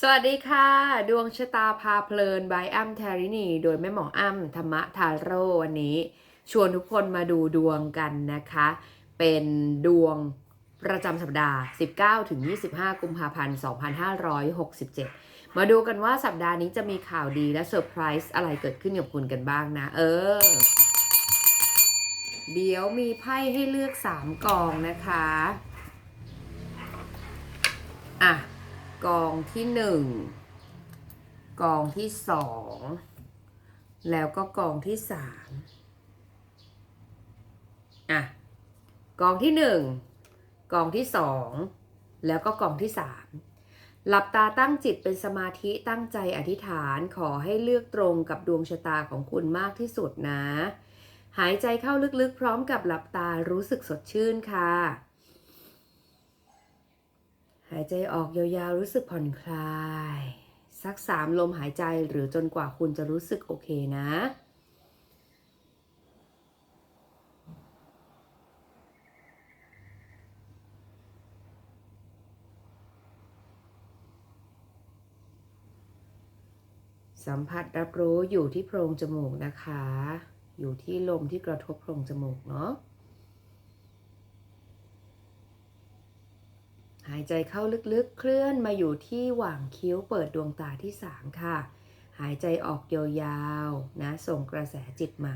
สวัสดีค่ะ ดวงชะตาพาเพลินบายอ้ำแทรินี โดยแม่หมออ้ำธรรมะทาโร่วันนี้ ชวนทุกคนมาดูดวงกันนะคะ เป็นดวงประจำสัปดาห์ 19ถึง25 กุมภาพันธ์ 2567 มาดูกันว่าสัปดาห์นี้จะมีข่าวดีและเซอร์ไพรส์อะไรเกิดขึ้นกับคุณกันบ้างนะ เออ เดี๋ยวมีไพ่ให้เลือก 3กองนะคะ อะ กองที่หนึ่งกองที่สองแล้วก็กองที่สามอะกองที่หนึ่งกองที่สองแล้วก็กองที่สามหลับตาตั้งจิตเป็นสมาธิตั้งใจอธิษฐานขอให้เลือกตรงกับดวงชะตาของคุณมากที่สุดนะ หายใจเข้าลึกๆ พร้อมกับหลับตารู้สึกสดชื่นค่ะ หายใจออกยาวๆรู้สึกผ่อนคลาย สักสามลมหายใจหรือจนกว่าคุณจะรู้สึกโอเคนะ สัมผัสรับรู้อยู่ที่โพรงจมูกนะคะ อยู่ที่ลมที่กระทบโพรงจมูกเนาะายใจเข้าลึกๆ เคลื่อนมาอยู่ที่หว่างคิ้วเปิดดวงตาที่สามค่ะ หายใจออกยาวๆ นะ ส่งกระแสจิตมา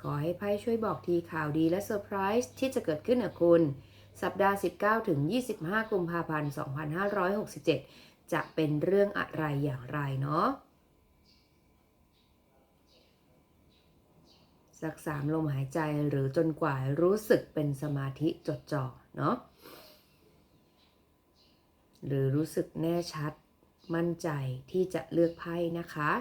ขอให้ไพ่ช่วยบอกทีข่าวดีและเซอร์ไพรส์ที่จะเกิดขึ้นกับคุณ สัปดาห์ 19ถึง25 กุมภาพันธ์ 2567 จะเป็นเรื่องอะไรอย่างไรเนาะสักสามลมหายใจหรือจนกว่ารู้สึกเป็นสมาธิจดจ่อเนาะหรือรู้สึกแน่ชัดมั่นใจที่จะเลือกไพ่นะคะ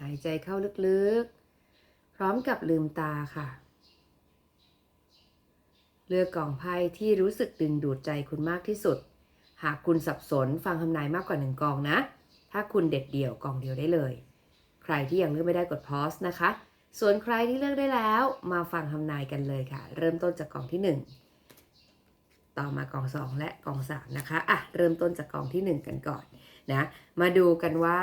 หายใจเข้าลึกๆ พร้อมกับลืมตาค่ะ เลือกกล่องไพ่ที่รู้สึกดึงดูดใจคุณมากที่สุด หากคุณสับสนฟังคำนายมากกว่าหนึ่งกองนะ ถ้าคุณเด็ดเดี่ยวกองเดียวได้เลย ใครที่ยังเลือกไม่ได้กดพอสนะคะ ส่วนใครที่เลือกได้แล้ว มาฟังคำนายกันเลยค่ะ เริ่มต้นจากกองที่ 1 ต่อมากอง 2 และกอง 3 นะคะอะเริ่มต้นจากกองที่ 1 กันก่อนนะ มาดูกันว่า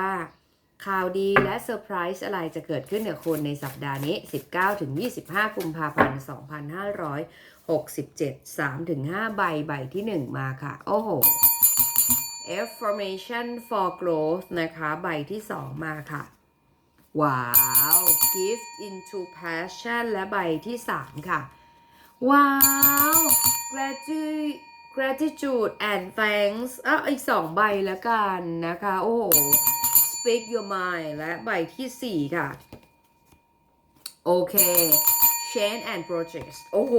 ข่าวดีและเซอร์ไพรส์อะไรจะเกิดขึ้นกับคุณในสัปดาห์นี้ 19-25 กุมภาพันธ์ 67 3-5ใบใบที่ 1 มาค่ะ โอ้โห Affirmation for Growth นะคะ ใบที่ 2 มาค่ะ ว้าว Gift into Passion และใบที่ 3 ค่ะ ว้าว Gratitude Gratitude and Thanks อะอีก 2 ใบแล้วกันนะคะ โอ้โห Speak Your Mind และใบทีสี่4 ค่ะ โอเค Change and Project โอ้โห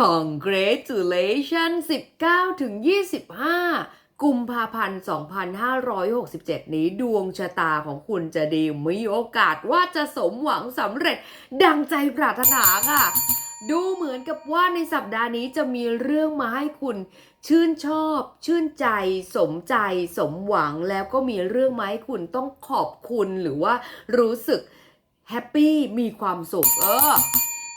Congratulations 19 ถึง 25 กุมภาพันธ์ 2567 นี้ดวงชะตาของคุณจะดีมีโอกาสว่าจะสมหวังสำเร็จดังใจปรารถนาค่ะ ดูเหมือนกับว่าในสัปดาห์นี้จะมีเรื่องมาให้คุณ ชื่นชอบ ชื่นใจ สมใจ สมหวังแล้วก็มีเรื่องมาให้คุณต้องขอบคุณหรือว่ารู้สึกแฮปปี้มีความสุขเออ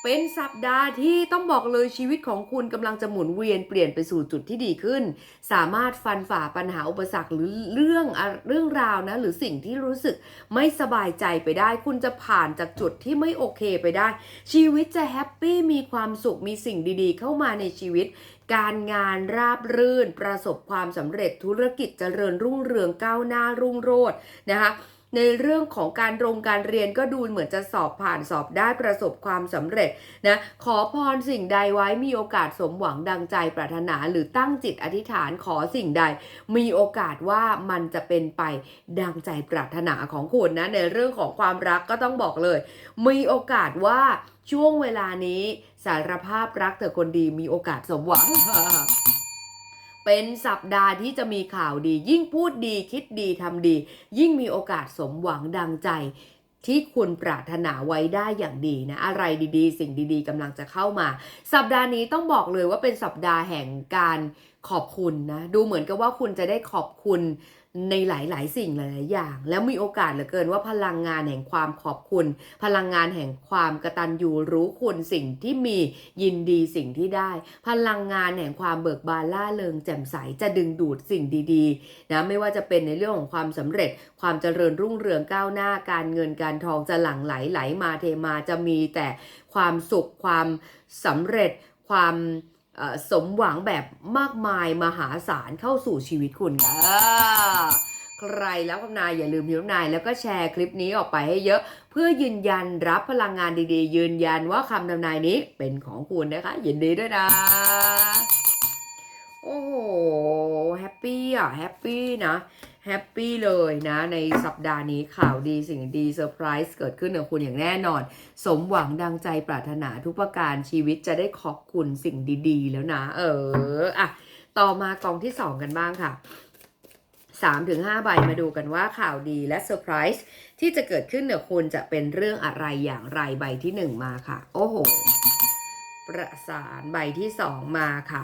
เป็นสัปดาห์ที่ต้องบอกเลยชีวิตของคุณกำลังจะหมุนเวียนเปลี่ยนไปสู่จุดที่ดีขึ้น สามารถฟันฝ่าปัญหาอุปสรรคหรือเรื่องเรื่องราวนะหรือสิ่งที่รู้สึกไม่สบายใจไปได้ คุณจะผ่านจากจุดที่ไม่โอเคไปได้ ชีวิตจะแฮปปี้มีความสุขมีสิ่งดีๆ เข้ามาในชีวิตการงานราบรื่น ประสบความสำเร็จธุรกิจเจริญรุ่งเรืองก้าวหน้ารุ่งโรจน์นะคะ ในเรื่องของการโรงการเรียนก็ดูเหมือนจะสอบผ่านสอบได้ประสบความสำเร็จนะขอพรสิ่งใดไว้มีโอกาสสมหวังดังใจปรารถนาหรือตั้งจิตอธิษฐานขอสิ่งใด มีโอกาสว่ามันจะเป็นไปดังใจปรารถนาของคุณนะในเรื่องของความรักก็ต้องบอกเลย มีโอกาสว่าช่วงเวลานี้สารภาพรักเธอคนดีมีโอกาสสมหวัง เป็นสัปดาห์ที่จะมีข่าวดี ยิ่งพูดดีคิดดีทำดี ยิ่งมีโอกาสสมหวังดังใจ ที่คุณปรารถนาไว้ได้อย่างดีนะ อะไรดีๆ สิ่งดีๆกำลังจะเข้ามา สัปดาห์นี้ต้องบอกเลยว่าเป็นสัปดาห์แห่งการ ขอบคุณนะ ดูเหมือนกับว่าคุณจะได้ขอบคุณในหลาย ๆ สิ่งหลาย ๆ อย่าง แล้วมีโอกาสเหลือเกินว่าพลังงานแห่งความขอบคุณ พลังงานแห่งความกระตัญญูรู้คุณสิ่งที่มียินดีสิ่งที่ได้ พลังงานแห่งความเบิกบานล่าเริงแจ่มใสจะดึงดูดสิ่งดีๆนะไม่ว่าจะเป็นในเรื่องของความสำเร็จ ความเจริญรุ่งเรืองก้าวหน้าการเงินการทองจะหลั่งไหลไหลมาเทมาจะมีแต่ความสุขความสำเร็จความ สมหวังแบบมากมายมหาศาลเข้าสู่ชีวิตคุณค่ะใครแล้วคำนายอย่าลืมพิมพ์นายแล้วก็แชร์คลิปนี้ออกไปให้เยอะ เพื่อยืนยันรับพลังงานดีๆ ยืนยันว่าคำทำนายนี้เป็นของคุณนะคะยินดีด้วยนะโอ้โหแฮปปี้อะแฮปปี้นะ แฮปปี้เลยนะ ในสัปดาห์นี้ข่าวดีสิ่งดีเซอร์ไพรส์เกิดขึ้นกับคุณอย่างแน่นอน สมหวังดังใจปรารถนาทุกประการชีวิตจะได้ขอบคุณสิ่งดีๆ แล้วนะ เอออะต่อมากองที่2กันบ้างค่ะ3ถึง5ใบมาดูกันว่าข่าวดีและเซอร์ไพรส์ที่จะเกิดขึ้นกับคุณจะเป็นเรื่องอะไรอย่างไรใบที่ 1 มาค่ะ โอ้โห ประสานใบที่ 2 มาค่ะ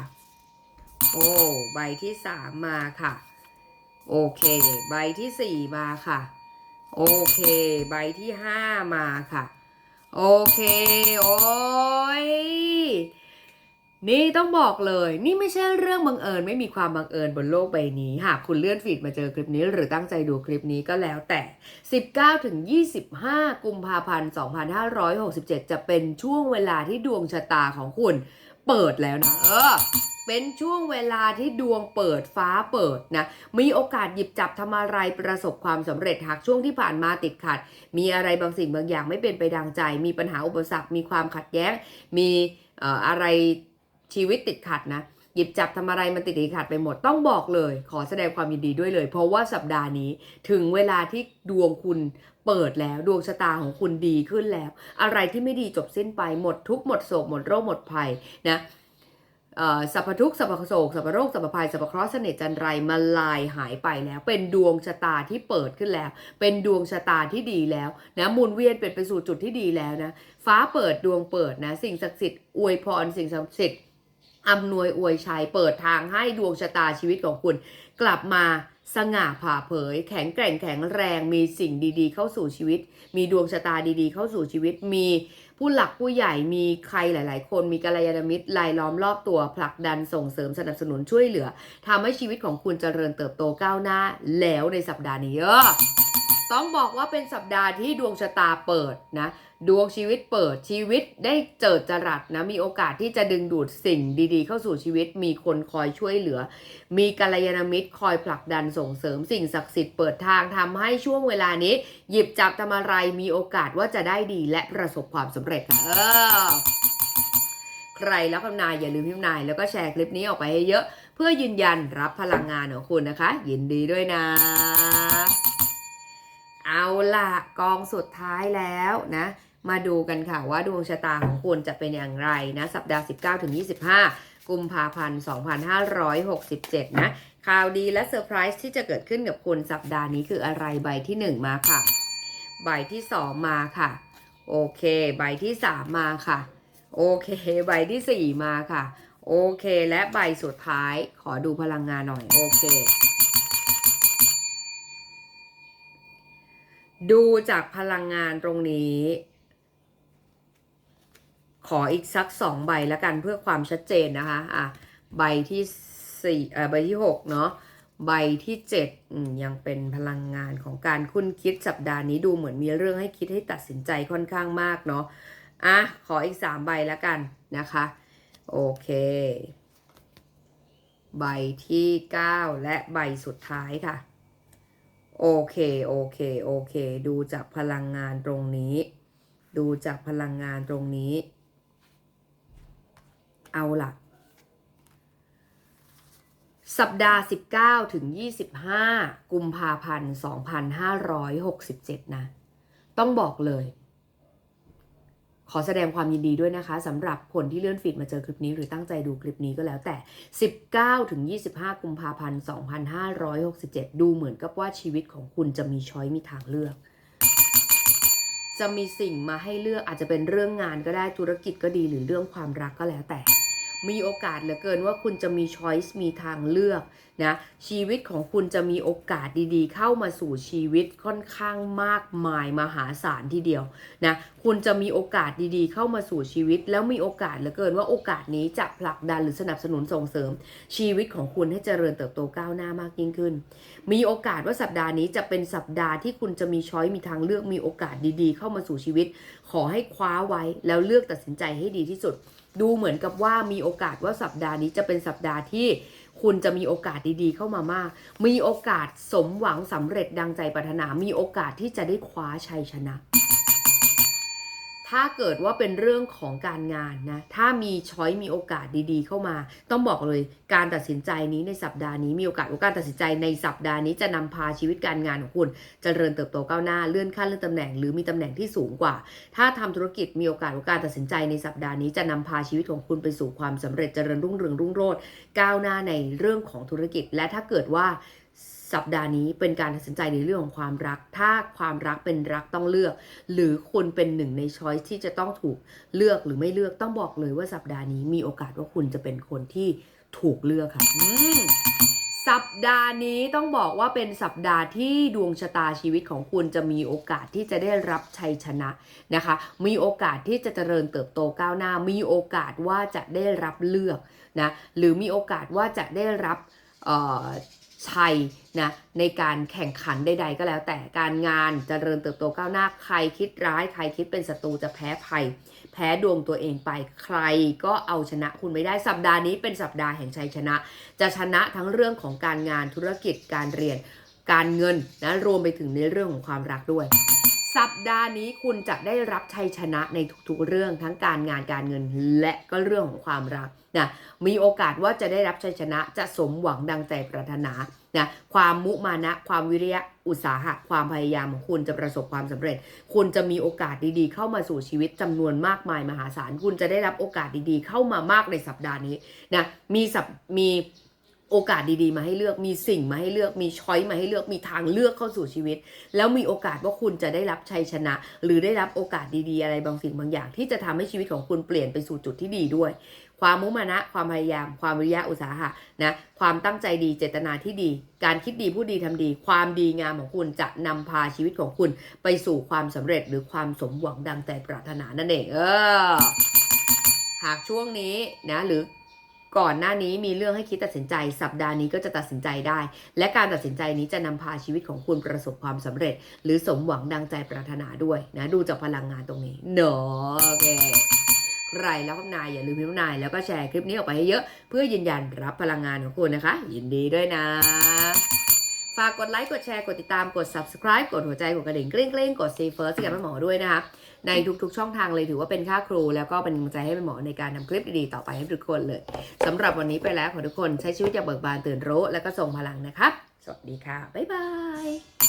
โอ้ใบที่ 3 มาค่ะ โอเค ใบที่4มาค่ะ โอเค ใบที่5มาค่ะ โอเค โอ้ยนี่ต้องบอกเลย นี่ไม่ใช่เรื่องบังเอิญ ไม่มีความบังเอิญบนโลกใบนี้ หากคุณเลื่อนฟีดมาเจอคลิปนี้ หรือตั้งใจดูคลิปนี้ก็แล้วแต่ 19ถึง25 กุมภาพันธ์ 2567 จะเป็นช่วงเวลาที่ดวงชะตาของคุณ เปิดแล้วนะ เออ เป็นช่วงเวลาที่ดวงเปิดฟ้าเปิดนะ มีโอกาสหยิบจับทำอะไรประสบความสำเร็จหากช่วงที่ผ่านมาติดขัด มีอะไรบางสิ่งบางอย่างไม่เป็นไปดังใจ มีปัญหาอุปสรรค มีความขัดแย้ง มีอะไรชีวิตติดขัดนะ หยิบจับทำอะไรมันติดขัดไปหมด ต้องบอกเลย ขอแสดงความยินดีด้วยเลย เพราะว่าสัปดาห์นี้ถึงเวลาที่ดวงคุณเปิดแล้วดวงชะตาของคุณดีขึ้นแล้ว อะไรที่ไม่ดีจบสิ้นไปหมดทุกหมดโศกหมดโรคหมดภัยนะ สัพพทุกสัพพโศกสัพพโรคสัพพภัยสัพพเคราะห์เสน่ห์จันไรมาลายหายไปแล้ว เป็นดวงชะตาที่เปิดขึ้นแล้ว เป็นดวงชะตาที่ดีแล้วนะมุนเวียนเป็นไปสู่จุดที่ดีแล้วนะฟ้าเปิดดวงเปิดนะ สิ่งศักดิ์สิทธิ์อวยพรสิ่งศักดิ์สิทธิ์อำนวยอวยชัยเปิดทางให้ดวงชะตาชีวิตของคุณ กลับมาสง่าผ่าเผย แข็งแกร่งแข็งแรงมีสิ่งดีๆ เข้าสู่ชีวิต มีดวงชะตาดีๆ เข้าสู่ชีวิตมี ผู้หลักผู้ใหญ่มีใครหลาย ๆ คนมีกัลยาณมิตรลายล้อมรอบตัวผลักดันส่งเสริมสนับสนุนช่วยเหลือทำให้ชีวิตของคุณเจริญเติบโตก้าวหน้าแล้วในสัปดาห์นี้เออ ต้องบอกว่าเป็นสัปดาห์ที่ดวงชะตาเปิดนะ ดวงชีวิตเปิดชีวิตได้เจิดจรัสนะ มีโอกาสที่จะดึงดูดสิ่งดีๆ เข้าสู่ชีวิต มีคนคอยช่วยเหลือ มีกัลยาณมิตรคอยผลักดันส่งเสริมสิ่งศักดิ์สิทธิ์เปิดทางทำให้ช่วงเวลานี้ หยิบจับทำอะไรมีโอกาสว่าจะได้ดีและประสบความสำเร็จค่ะเออใครแล้วคำนายอย่าลืมพิมพ์นายแล้วก็แชร์คลิปนี้ออกไปให้เยอะ เพื่อยืนยันรับพลังงานของคุณนะคะ ยินดีด้วยนะ เอาล่ะกองสุดท้ายแล้วนะ มาดูกันค่ะว่าดวงชะตาของคุณจะเป็นอย่างไรนะ สัปดาห์ 19ถึง25 กุมภาพันธ์ 2567 นะ ข่าวดีและเซอร์ไพรส์ที่จะเกิดขึ้นกับคุณสัปดาห์นี้คืออะไรใบที่ 1 มาค่ะ ใบที่ 2 มาค่ะ โอเค ใบที่ 3 มาค่ะ โอเค ใบที่ 4 มาค่ะ โอเค และใบสุดท้ายขอดูพลังงานหน่อย โอเค ดูจากพลังงานตรงนี้ ขออีกสักสองใบแล้วกันเพื่อความชัดเจนนะคะอะใบที่สี่อ่อใบที่หกเนาะใบที่เจ็ดยังเป็นพลังงานของการคุ้นคิดสัปดาห์นี้ดูเหมือนมีเรื่องให้คิดให้ตัดสินใจค่อนข้างมากเนาะอะขออีกสามใบแล้วกันนะคะ โอเค ใบที่9และใบสุดท้ายค่ะ โอเค โอเค โอเค ดูจากพลังงานตรงนี้ ดูจากพลังงานตรงนี้ เอาล่ะ สัปดาห์ 19 ถึง 25 กุมภาพันธ์ 2567 นะ ต้องบอกเลย ขอแสดงความยินดีด้วยนะคะสำหรับคนที่เลื่อนฟีดมาเจอคลิปนี้หรือตั้งใจดูคลิปนี้ก็แล้วแต่ 19ถึง25 กุมภาพันธ์ 2567 ดูเหมือนกับว่าชีวิตของคุณจะมีช้อยมีทางเลือก จะมีสิ่งมาให้เลือกอาจจะเป็นเรื่องงานก็ได้ธุรกิจก็ดีหรือเรื่องความรักก็แล้วแต่ มีโอกาสเหลือเกินว่าคุณจะมีช้อยส์มีทางเลือก นะชีวิตของคุณจะมีโอกาสดีๆ เข้ามาสู่ชีวิตค่อนข้างมากมายมหาศาลทีเดียวนะคุณจะมีโอกาสดีๆ เข้ามาสู่ชีวิต แล้วมีโอกาสเหลือเกินว่าโอกาสนี้จะผลักดันหรือสนับสนุนส่งเสริม ชีวิตของคุณให้เจริญเติบโตก้าวหน้ามากยิ่งขึ้น มีโอกาสว่าสัปดาห์นี้จะเป็นสัปดาห์ที่คุณจะมีช้อยมีทางเลือกมีโอกาสดีๆ เข้ามาสู่ชีวิต ขอให้คว้าไว้แล้วเลือกตัดสินใจให้ดีที่สุด ดูเหมือนกับว่ามีโอกาสว่าสัปดาห์นี้จะเป็นสัปดาห์ที่ คุณจะมีโอกาสดีๆ เข้ามามาก มีโอกาสสมหวังสำเร็จดังใจปรารถนา มีโอกาสที่จะได้คว้าชัยชนะ ถ้าเกิดว่าเป็นเรื่องของการงานนะ ถ้ามีช้อยมีโอกาสดี ๆ เข้ามา ต้องบอกเลยการตัดสินใจนี้ในสัปดาห์นี้มีโอกาสว่าการตัดสินใจในสัปดาห์นี้จะนำพาชีวิตการงานของคุณจเจริญเติบโตก้าวหน้าเลื่อนขั้นเลื่อนตำแหน่งหรือมีตำแหน่งที่สูงกว่า ถ้าทำธุรกิจมีโอกาสว่าการตัดสินใจในสัปดาห์นี้จะนำพาชีวิตของคุณไปสู่ความสำเร็จเจริญรุ่งเรืองรุ่งโรจน์ก้าวหน้าในเรื่องของธุรกิจ และถ้าเกิดว่า สัปดาห์นี้เป็นการตัดสินใจในเรื่องของความรัก ถ้าความรักเป็นรักต้องเลือก หรือคุณเป็นหนึ่งในช้อยที่จะต้องถูกเลือกหรือไม่เลือกต้องบอกเลยว่าสัปดาห์นี้มีโอกาสว่าคุณจะเป็นคนที่ถูกเลือกค่ะอืมสัปดาห์นี้ต้องบอกว่าเป็นสัปดาห์ที่ดวงชะตาชีวิตของคุณจะมีโอกาสที่จะได้รับชัยชนะนะคะ มีโอกาสที่จะเจริญเติบโตก้าวหน้า มีโอกาสว่าจะได้รับเลือกนะ หรือมีโอกาสว่าจะได้รับเอ่อชัย นะในการแข่งขันใด ๆ ก็แล้วแต่การงานจเจริญเติบโตก้าวหน้าใครคิดร้าย ใครคิดเป็นศัตรูจะแพ้ภัย แพ้ดวงตัวเองไปใครก็เอาชนะคุณไม่ได้สัปดาห์นี้เป็นสัปดาห์แห่งชัยชนะ จะชนะทั้งเรื่องของการงานธุรกิจการเรียน การเงินนะรวมไปถึงในเรื่องของความรักด้วย สัปดาห์นี้คุณจะได้รับชัยชนะในทุกๆเรื่องทั้งการงานการเงินและก็เรื่องของความรักนะมีโอกาสว่าจะได้รับชัยชนะจะสมหวังดังใจปรารถนานะความมุมานะ ความวิริยะอุตสาหะความพยายามของคุณจะประสบความสำเร็จ คุณจะมีโอกาสดีๆ เข้ามาสู่ชีวิตจำนวนมากมายมหาศาล คุณจะได้รับโอกาสดีๆ เข้ามามากในสัปดาห์นี้นะมีสัปมี โอกาสดีๆ มาให้เลือกมีสิ่งมาให้เลือกมีช้อยมาให้เลือกมีทางเลือกเข้าสู่ชีวิต แล้วมีโอกาสว่าคุณจะได้รับชัยชนะ หรือได้รับโอกาสดีๆ อะไรบางสิ่งบางอย่าง ที่จะทำให้ชีวิตของคุณเปลี่ยนไปสู่จุดที่ดีด้วย ความมุมานะ ความพยายาม ความวิริยะอุตสาหะนะความตั้งใจดีเจตนาที่ดี การคิดดีพูดดีทำดี ความดีงามของคุณจะนำพาชีวิตของคุณ ไปสู่ความสำเร็จหรือความสมหวังดังใจปรารถนานั่นเองเออหากช่วงนี้นะหรือ ก่อนหน้านี้มีเรื่องให้คิดตัดสินใจ สัปดาห์นี้ก็จะตัดสินใจได้ และการตัดสินใจนี้จะนำพาชีวิตของคุณประสบความสำเร็จ หรือสมหวังดังใจปรารถนาด้วยนะดูจากพลังงานตรงนี้เนาะโอเคใครรับคำนายอย่าลืมพิมพ์นายแล้วก็แชร์คลิปนี้ออกไปให้เยอะ เพื่อยืนยันรับพลังงานของคุณนะคะ ยินดีด้วยนะ ฝากกดไลค์กดแชร์กดติดตามกด subscribe กดหัวใจกดกระดิ่งกริ้งกริ้งกด see first กับแม่หมอด้วยนะคะ ในทุกๆช่องทางเลยถือว่าเป็นค่าครู แล้วก็เป็นกำลังใจให้แม่หมอในการทำคลิปดีๆต่อไปให้ทุกคนเลยสำหรับวันนี้ไปแล้วขอทุกคนใช้ชีวิตอย่างเบิกบานตื่นรู้ แล้วก็ส่งพลังนะครับสวัสดีค่ะบ๊ายบาย